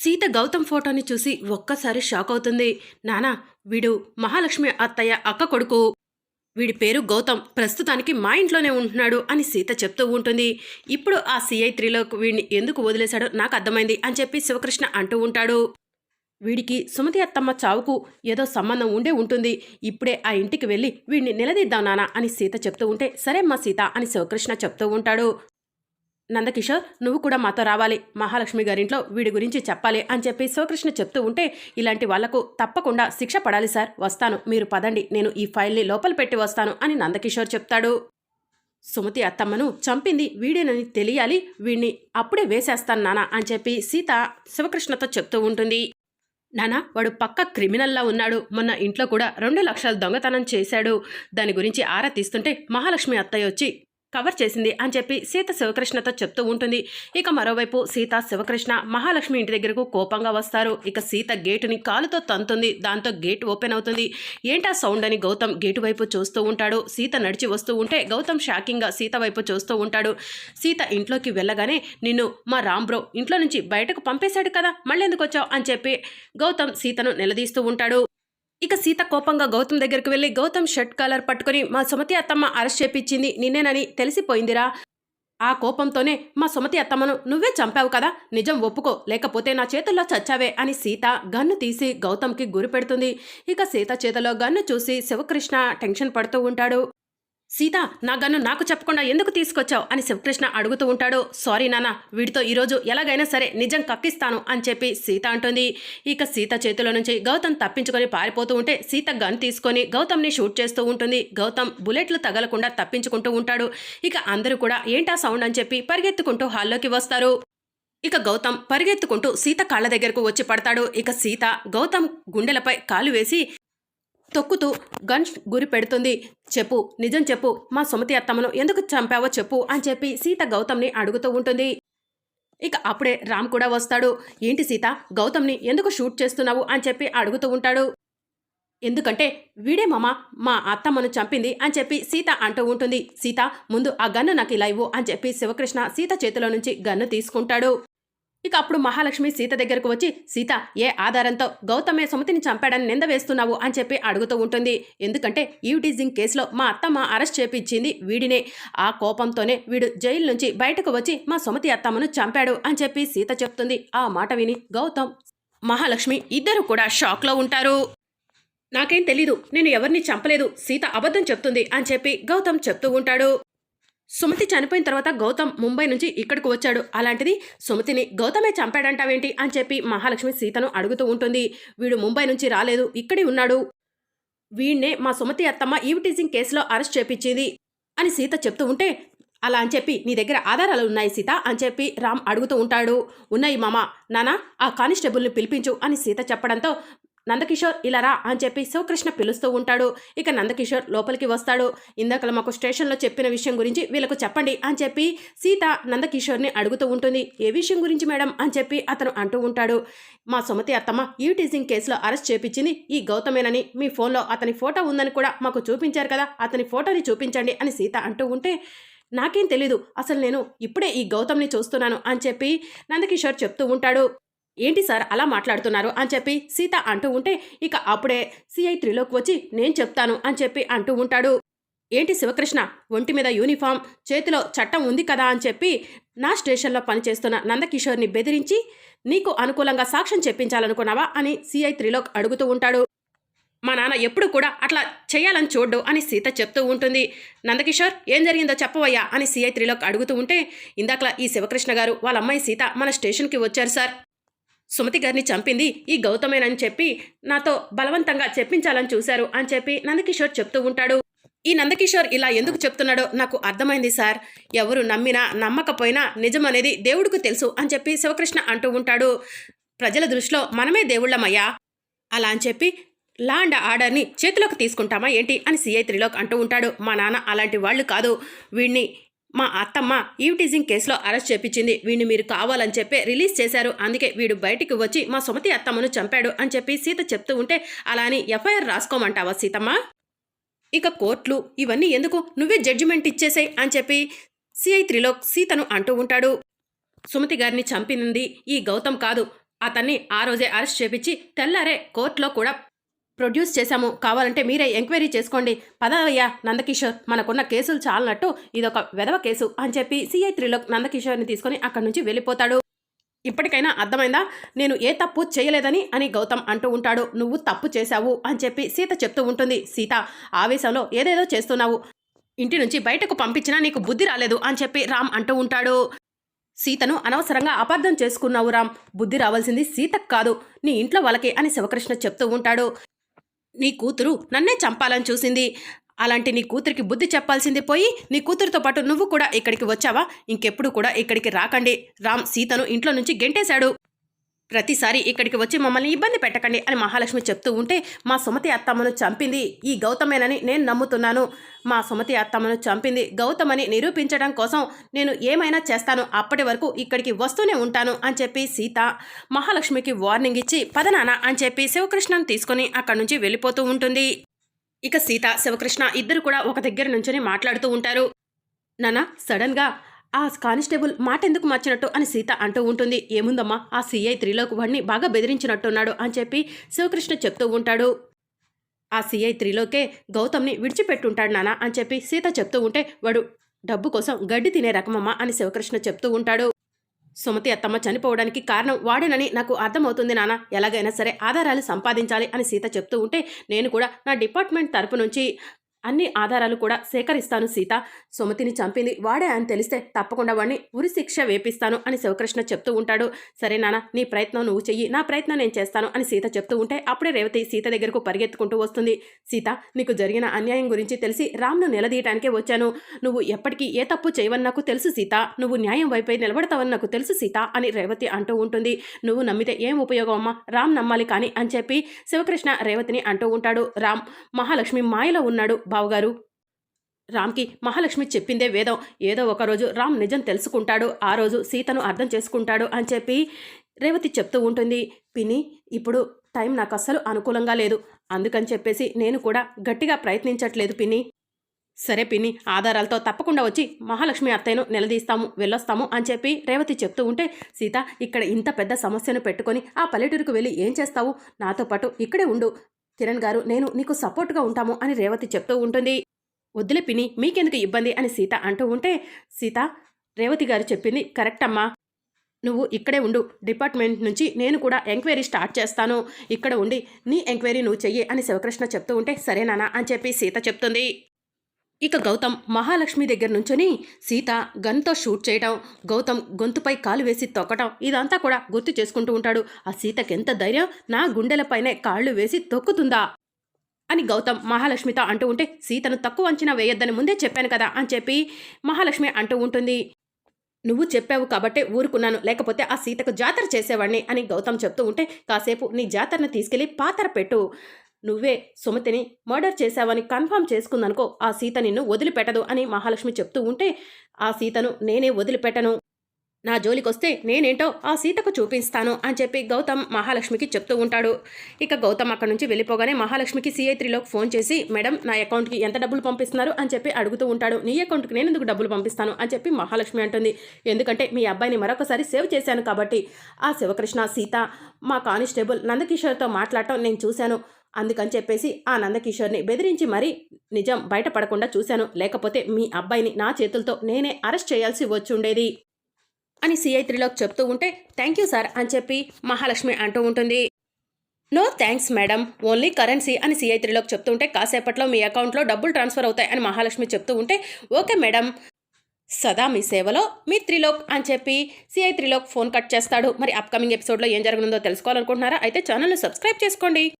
సీత గౌతమ్ ఫోటోని చూసి ఒక్కసారి షాక్ అవుతుంది. నానా వీడు మహాలక్ష్మి అత్తయ్య అక్క కొడుకు. వీడి పేరు గౌతమ్ ప్రస్తుతానికి మా ఇంట్లోనే ఉంటున్నాడు అని సీత చెప్తూ ఉంటుంది. ఇప్పుడు ఆ సిఐ త్రీలో వీడిని ఎందుకు వదిలేశాడో నాకు అర్థమైంది అని చెప్పి శివకృష్ణ అంటూ ఉంటాడు. వీడికి సుమతి అత్తమ్మ చావుకు ఏదో సంబంధం ఉండే ఉంటుంది. ఇప్పుడే ఆ ఇంటికి వెళ్ళి వీడిని నిలదీద్దాం నానా అని సీత చెప్తూ ఉంటే సరే మా సీత అని శివకృష్ణ చెప్తూ ఉంటాడు. నందకిషోర్ నువ్వు కూడా మాతో రావాలి. మహాలక్ష్మి గారింట్లో వీడి గురించి చెప్పాలి అని చెప్పి శివకృష్ణ చెప్తూ ఉంటే ఇలాంటి వాళ్ళకు తప్పకుండా శిక్ష పడాలి సార్. వస్తాను. మీరు పదండి. నేను ఈ ఫైల్ని లోపల పెట్టి వస్తాను అని నందకిషోర్ చెప్తాడు. సుమతి అత్తమ్మను చంపింది వీడేనని తెలియాలి. వీడిని అప్పుడే వేసేస్తాను నానా అని చెప్పి సీత శివకృష్ణతో చెప్తూ ఉంటుంది. నానా వాడు పక్క క్రిమినల్లా ఉన్నాడు. మొన్న ఇంట్లో కూడా రెండు లక్షల దొంగతనం చేశాడు. దాని గురించి ఆరా తీస్తుంటే మహాలక్ష్మి అత్తయ్య వచ్చి కవర్ చేసింది అని చెప్పి సీత శివకృష్ణతో చెప్తూ ఉంటుంది. ఇక మరోవైపు సీత శివకృష్ణ మహాలక్ష్మి ఇంటి దగ్గరకు కోపంగా వస్తారు. ఇక సీత గేటుని కాలుతో తంతుంది. దాంతో గేట్ ఓపెన్ అవుతుంది. ఏంటా సౌండ్ అని గౌతమ్ గేటు వైపు చూస్తూ ఉంటాడు. సీత నడిచి వస్తూ ఉంటే గౌతమ్ షాకింగ్గా సీత వైపు చూస్తూ ఉంటాడు. సీత ఇంట్లోకి వెళ్ళగానే నిన్ను మా రాంబ్రో ఇంట్లో నుంచి బయటకు పంపేశాడు కదా మళ్ళీ ఎందుకు వచ్చావు? అని చెప్పి గౌతమ్ సీతను నిలదీస్తూ ఉంటాడు. ఇక సీత కోపంగా గౌతమ్ దగ్గరికి వెళ్ళి గౌతమ్ షర్ట్ కాలర్ పట్టుకుని మా సుమతి అత్తమ్మ అరెస్ట్ చేపించింది నిన్నేనని తెలిసిపోయిందిరా. ఆ కోపంతోనే మా సుమతి అత్తమ్మను నువ్వే చంపావు కదా నిజం ఒప్పుకో లేకపోతే నా చేతుల్లో చచ్చావే అని సీత గన్ను తీసి గౌతమ్కి గురి పెడుతుంది. ఇక సీత చేతిలో గన్ను చూసి శివకృష్ణ టెన్షన్ పడుతూ ఉంటాడు. సీత నా గన్ను నాకు చెప్పకుండా ఎందుకు తీసుకొచ్చావు? అని శివకృష్ణ అడుగుతూ ఉంటాడు. సారీ నాన్న వీడితో ఈరోజు ఎలాగైనా సరే నిజం కక్కిస్తాను అని చెప్పి సీత అంటుంది. ఇక సీత చేతిలో నుంచి గౌతమ్ తప్పించుకొని పారిపోతూ ఉంటే సీత గన్ తీసుకొని గౌతమ్ని షూట్ చేస్తూ ఉంటుంది. గౌతమ్ బుల్లెట్లు తగలకుండా తప్పించుకుంటూ ఉంటాడు. ఇక అందరూ కూడా ఏంటా సౌండ్ అని చెప్పి పరిగెత్తుకుంటూ హాల్లోకి వస్తారు. ఇక గౌతమ్ పరిగెత్తుకుంటూ సీత కాళ్ళ దగ్గరకు వచ్చి పడతాడు. ఇక సీత గౌతమ్ గుండెలపై కాలు వేసి తొక్కుతూ గన్ గురి పెడుతుంది. చెప్పు నిజం చెప్పు మా సుమతి అత్తమ్మను ఎందుకు చంపావో చెప్పు అని చెప్పి సీత గౌతమ్ని అడుగుతూ ఉంటుంది. ఇక అప్పుడే రామ్ కూడా వస్తాడు. ఏంటి సీత గౌతమ్ని ఎందుకు షూట్ చేస్తున్నావు అని చెప్పి అడుగుతూ ఉంటాడు. ఎందుకంటే వీడే మామ మా అత్తమ్మను చంపింది అని చెప్పి సీత అంటూ ఉంటుంది. సీత ముందు ఆ గన్ను నాకు ఇలా ఇవ్వు అని చెప్పి శివకృష్ణ సీత చేతిలో నుంచి గన్ను తీసుకుంటాడు. ఇక అప్పుడు మహాలక్ష్మి సీత దగ్గరకు వచ్చి సీత ఏ ఆధారంతో గౌతమే సుమతిని చంపాడని నింద వేస్తున్నావు? అని చెప్పి అడుగుతూ ఉంటుంది. ఎందుకంటే ఈవ్టీజింగ్ కేసులో మా అత్తమ్మ అరెస్ట్ చేపించింది వీడినే. ఆ కోపంతోనే వీడు జైలు నుంచి బయటకు వచ్చి మా సుమతి అత్తమ్మను చంపాడు అని చెప్పి సీత చెప్తుంది. ఆ మాట విని గౌతమ్ మహాలక్ష్మి ఇద్దరు కూడా షాక్లో ఉంటారు. నాకేం తెలీదు నేను ఎవరిని చంపలేదు సీత అబద్ధం చెప్తుంది అని చెప్పి గౌతమ్ చెప్తూ ఉంటాడు. సుమతి చనిపోయిన తర్వాత గౌతమ్ ముంబై నుంచి ఇక్కడికి వచ్చాడు. అలాంటిది సుమతిని గౌతమే చంపాడంటావేంటి అని చెప్పి మహాలక్ష్మి సీతను అడుగుతూ ఉంటుంది. వీడు ముంబై నుంచి రాలేదు ఇక్కడే ఉన్నాడు. వీణ్ణే మా సుమతి అత్తమ్మ ఈవిటీజింగ్ కేసులో అరెస్ట్ చేపించింది అని సీత చెప్తూ ఉంటే అలా అని చెప్పి నీ దగ్గర ఆధారాలు ఉన్నాయి సీత అని చెప్పి రామ్ అడుగుతూ ఉంటాడు. ఉన్నాయి మామ నానా ఆ కానిస్టేబుల్ని పిలిపించు అని సీత చెప్పడంతో నందకిషోర్ ఇలా రా అని చెప్పి శివకృష్ణ పిలుస్తూ ఉంటాడు. ఇక నందకిషోర్ లోపలికి వస్తాడు. ఇందాకల మాకు స్టేషన్లో చెప్పిన విషయం గురించి వీళ్ళకు చెప్పండి అని చెప్పి సీత నందకిషోర్ని అడుగుతూ ఉంటుంది. ఏ విషయం గురించి మేడం అని చెప్పి అతను అంటూ ఉంటాడు. మా సుమతి అత్తమ్మ ఈ టీజింగ్ కేసులో అరెస్ట్ చేపించింది ఈ గౌతమేనని. మీ ఫోన్లో అతని ఫోటో ఉందని కూడా మాకు చూపించారు కదా. అతని ఫోటోని చూపించండి అని సీత అంటూ ఉంటే నాకేం తెలీదు. అసలు నేను ఇప్పుడే ఈ గౌతమ్ని చూస్తున్నాను అని చెప్పి నందకిషోర్ చెప్తూ ఉంటాడు. ఏంటి సార్ అలా మాట్లాడుతున్నారు అని చెప్పి సీత అంటూ ఉంటే ఇక అప్పుడే సిఐ త్రిలోక్ వచ్చి నేను చెప్తాను అని చెప్పి అంటూ ఉంటాడు. ఏంటి శివకృష్ణ ఒంటి మీద యూనిఫామ్ చేతిలో చట్టం ఉంది కదా అని చెప్పి నా స్టేషన్లో పనిచేస్తున్న నందకిషోర్ని బెదిరించి నీకు అనుకూలంగా సాక్ష్యం చెప్పించాలనుకున్నావా? అని సిఐ త్రిలోక్ అడుగుతూ ఉంటాడు. మా నాన్న ఎప్పుడు కూడా అట్లా చేయాలని చూడ్డు అని సీత చెప్తూ ఉంటుంది. నందకిషోర్ ఏం జరిగిందో చెప్పవయ్యా అని సిఐ త్రిలోక్ అడుగుతూ ఉంటే ఇందాకలా ఈ శివకృష్ణ గారు వాళ్ళ అమ్మాయి సీత మన స్టేషన్కి వచ్చారు సార్. సుమతి గారిని చంపింది ఈ గౌతమేనని చెప్పి నాతో బలవంతంగా చెప్పించాలని చూశారు అని చెప్పి నందకిషోర్ చెప్తూ ఉంటాడు. ఈ నందకిషోర్ ఇలా ఎందుకు చెప్తున్నాడో నాకు అర్థమైంది సార్. ఎవరు నమ్మినా నమ్మకపోయినా నిజం అనేది దేవుడికి తెలుసు అని చెప్పి శివకృష్ణ అంటూ ఉంటాడు. ప్రజల దృష్టిలో మనమే దేవుళ్ళమయ్యా? అలా అని చెప్పి లా అండ్ ఆర్డర్ని చేతిలోకి తీసుకుంటామా ఏంటి అని సిఐ త్రిలోక్ అంటూ ఉంటాడు. మా నాన్న అలాంటి వాళ్ళు కాదు. వీడిని మా అత్తమ్మ ఈవ్టీజింగ్ కేసులో అరెస్ట్ చేపించింది. వీడిని మీరు కావాలని చెప్పి రిలీజ్ చేశారు. అందుకే వీడు బయటికి వచ్చి మా సుమతి అత్తమ్మను చంపాడు అని చెప్పి సీత చెప్తూ ఉంటే అలా అని ఎఫ్ఐఆర్ రాసుకోమంటావా సీతమ్మ? ఇక కోర్టులు ఇవన్నీ ఎందుకు? నువ్వే జడ్జిమెంట్ ఇచ్చేసాయి అని చెప్పి సిఐ త్రిలోక్ సీతను అంటూ ఉంటాడు. సుమతి గారిని చంపినది ఈ గౌతమ్ కాదు. అతన్ని ఆ రోజే అరెస్ట్ చేపించి తెల్లారే కోర్టులో కూడా ప్రొడ్యూస్ చేశాము. కావాలంటే మీరే ఎంక్వైరీ చేసుకోండి. పదవయ్యా నందకిషోర్ మనకున్న కేసులు చాలనట్టు ఇదొక వెధవ కేసు అని చెప్పి సిఐ త్రిలోక్ నందకిషోర్ని తీసుకొని అక్కడి నుంచి వెళ్ళిపోతాడు. ఇప్పటికైనా అర్థమైందా? నేను ఏ తప్పు చేయలేదని అని గౌతమ్ అంటూ ఉంటాడు. నువ్వు తప్పు చేశావు అని చెప్పి సీత చెప్తూ ఉంటుంది. సీత ఆవేశంలో ఏదేదో చేస్తున్నావు. ఇంటి నుంచి బయటకు పంపించినా నీకు బుద్ధి రాలేదు అని చెప్పి రామ్ అంటూ ఉంటాడు. సీతను అనవసరంగా అపార్థం చేసుకున్నావు రామ్. బుద్ధి రావాల్సింది సీతకు కాదు నీ ఇంట్లో వాళ్ళకి అని శివకృష్ణ చెప్తూ ఉంటాడు. నీ కూతురు నన్నే చంపాలని చూసింది. అలాంటి నీ కూతురికి బుద్ధి చెప్పాల్సింది పోయి నీ కూతురితో పాటు నువ్వు కూడా ఇక్కడికి వచ్చావా? ఇంకెప్పుడు కూడా ఇక్కడికి రాకండి. రామ్ సీతను ఇంట్లో నుంచి గెంటేశాడు. ప్రతిసారి ఇక్కడికి వచ్చి మమ్మల్ని ఇబ్బంది పెట్టకండి అని మహాలక్ష్మి చెప్తూ ఉంటే మా సుమతి అత్తమ్మను చంపింది ఈ గౌతమేనని నేను నమ్ముతున్నాను. మా సుమతి అత్తమ్మను చంపింది గౌతమని నిరూపించడం కోసం నేను ఏమైనా చేస్తాను అప్పటి వరకు ఇక్కడికి వస్తూనే ఉంటాను అని చెప్పి సీత మహాలక్ష్మికి వార్నింగ్ ఇచ్చి పదనాన అని చెప్పి శివకృష్ణను తీసుకొని అక్కడి నుంచి వెళ్ళిపోతూ ఉంటుంది. ఇక సీత శివకృష్ణ ఇద్దరు కూడా ఒక దగ్గర నుంచొని మాట్లాడుతూ ఉంటారు. నానా సడన్గా ఆ కానిస్టేబుల్ మాట ఎందుకు మార్చినట్టు అని సీత అంటూ ఉంటుంది. ఏముందమ్మా ఆ సీఐ త్రీలోకి వాడిని బాగా బెదిరించినట్టున్నాడు అని చెప్పి శివకృష్ణ చెప్తూ ఉంటాడు. ఆ సీఐ త్రీలోకే గౌతమ్ని విడిచిపెట్టుంటాడు నానా అని చెప్పి సీత చెప్తూ ఉంటే వాడు డబ్బు కోసం గడ్డి తినే రకమమ్మా అని శివకృష్ణ చెప్తూ ఉంటాడు. సుమతి అత్తమ్మ చనిపోవడానికి కారణం వాడేనని నాకు అర్థమవుతుంది నాన్న ఎలాగైనా సరే ఆధారాలు సంపాదించాలి అని సీత చెప్తూ ఉంటే నేను కూడా నా డిపార్ట్మెంట్ తరపు నుంచి అన్ని ఆధారాలు కూడా సేకరిస్తాను సీత. సుమతిని చంపింది వాడే అని తెలిస్తే తప్పకుండా వాడిని ఉరి శిక్ష వేపిస్తాను అని శివకృష్ణ చెప్తూ ఉంటాడు. సరే నాన్న నీ ప్రయత్నం నువ్వు చెయ్యి నా ప్రయత్నం నేను చేస్తాను అని సీత చెప్తూ ఉంటే అప్పుడే రేవతి సీత దగ్గరకు పరిగెత్తుకుంటూ వస్తుంది. సీత నీకు జరిగిన అన్యాయం గురించి తెలిసి రామ్ను నిలదీయటానికే వచ్చాను. నువ్వు ఎప్పటికీ ఏ తప్పు చేయవని నాకు తెలుసు సీత. నువ్వు న్యాయం వైపై నిలబడతావని నాకు తెలుసు సీత అని రేవతి అంటూ ఉంటుంది. నువ్వు నమ్మితే ఏం ఉపయోగం అమ్మా? రామ్ నమ్మాలి కానీ అని చెప్పి శివకృష్ణ రేవతిని అంటూ ఉంటాడు. రామ్ మహాలక్ష్మి మాయలో ఉన్నాడు. బావగారు. రామ్కి మహాలక్ష్మి చెప్పిందే వేదం. ఏదో ఒక రోజు రామ్ నిజం తెలుసుకుంటాడు. ఆ రోజు సీతను అర్థం చేసుకుంటాడు అని చెప్పి రేవతి చెప్తూ ఉంటుంది. పిన్ని ఇప్పుడు టైం నాకు అస్సలు అనుకూలంగా లేదు. అందుకని చెప్పేసి నేను కూడా గట్టిగా ప్రయత్నించట్లేదు పిన్ని. సరే పిన్ని ఆధారాలతో తప్పకుండా వచ్చి మహాలక్ష్మి అత్తయ్యను నిలదీస్తాము వెళ్ళొస్తాము అని చెప్పి రేవతి చెప్తూ ఉంటే సీత ఇక్కడ ఇంత పెద్ద సమస్యను పెట్టుకొని ఆ పల్లెటూరుకు వెళ్ళి ఏం చేస్తావు? నాతో పాటు ఇక్కడే ఉండు. కిరణ్ గారు నేను నీకు సపోర్ట్గా ఉంటాము అని రేవతి చెప్తూ ఉంటుంది. వద్దులే పిని మీకెందుకు ఇబ్బంది అని సీత అంటూ ఉంటే సీత రేవతి గారు చెప్పింది కరెక్ట్ అమ్మా. నువ్వు ఇక్కడే ఉండు డిపార్ట్మెంట్ నుంచి నేను కూడా ఎంక్వైరీ స్టార్ట్ చేస్తాను. ఇక్కడ ఉండి నీ ఎంక్వైరీ నువ్వు చెయ్యి అని శివకృష్ణ చెప్తూ ఉంటే సరేనానా అని చెప్పి సీత చెప్తుంది. ఇక గౌతమ్ మహాలక్ష్మి దగ్గర నుంచొని సీత గన్తో షూట్ చేయడం గౌతమ్ గొంతుపై కాలు వేసి తొక్కటం ఇదంతా కూడా గుర్తు చేసుకుంటూ ఉంటాడు. ఆ సీతకి ఎంత ధైర్యం? నా గుండెలపైనే కాళ్ళు వేసి తొక్కుతుందా? అని గౌతమ్ మహాలక్ష్మితో అంటూ ఉంటే సీతను తక్కువ అంచనా వేయొద్దని ముందే చెప్పాను కదా అని చెప్పి మహాలక్ష్మి అంటూ ఉంటుంది. నువ్వు చెప్పావు కాబట్టే ఊరుకున్నాను లేకపోతే ఆ సీతకు జాతర చేసేవాడిని అని గౌతమ్ చెప్తూ ఉంటే కాసేపు నీ జాతరను తీసుకెళ్ళి పాతర పెట్టు. నువ్వే సుమతిని మర్డర్ చేశావని కన్ఫర్మ్ చేసుకుందనుకో ఆ సీత నిన్ను వదిలిపెట్టదు అని మహాలక్ష్మి చెప్తూ ఉంటే ఆ సీతను నేనే వదిలిపెట్టను. నా జోలికొస్తే నేనేంటో ఆ సీతకు చూపిస్తాను అని చెప్పి గౌతమ్ మహాలక్ష్మికి చెప్తూ ఉంటాడు. ఇక గౌతమ్ అక్కడ నుంచి వెళ్ళిపోగానే మహాలక్ష్మికి సిఐ త్రీలోకి ఫోన్ చేసి మేడం నా అకౌంట్కి ఎంత డబ్బులు పంపిస్తున్నారు? అని చెప్పి అడుగుతూ ఉంటాడు. నీ అకౌంట్కి నేను ఎందుకు డబ్బులు పంపిస్తాను? అని చెప్పి మహాలక్ష్మి అంటుంది. ఎందుకంటే మీ అబ్బాయిని మరొకసారి సేవ్ చేశాను కాబట్టి. ఆ శివకృష్ణ సీత మా కానిస్టేబుల్ నందకిషోర్తో మాట్లాడటం నేను చూశాను. అందుకని చెప్పేసి ఆ నందకిషోర్ని బెదిరించి మరీ నిజం బయటపడకుండా చూశాను. లేకపోతే మీ అబ్బాయిని నా చేతులతో నేనే అరెస్ట్ చేయాల్సి వచ్చుండేది. అని సిఐ త్రీలోకి చెప్తూ ఉంటే థ్యాంక్ యూ సార్ అని చెప్పి మహాలక్ష్మి అంటూ ఉంటుంది. No thanks madam only currency అని సిఐ త్రీలోకి చెప్తూ ఉంటే కాసేపట్లో మీ అకౌంట్లో డబ్బులు ట్రాన్స్ఫర్ అవుతాయి అని మహాలక్ష్మి చెప్తూ ఉంటే ఓకే మేడం సదా మీ సేవలో మీ త్రిలోక్ అని చెప్పి సిఐ త్రిలోక్ ఫోన్ కట్ చేస్తాడు. మరి అప్కమింగ్ ఎపిసోడ్లో ఏం జరగనుందో తెలుసుకోవాలనుకుంటున్నారా? అయితే ఛానల్ని సబ్స్క్రైబ్ చేసుకోండి.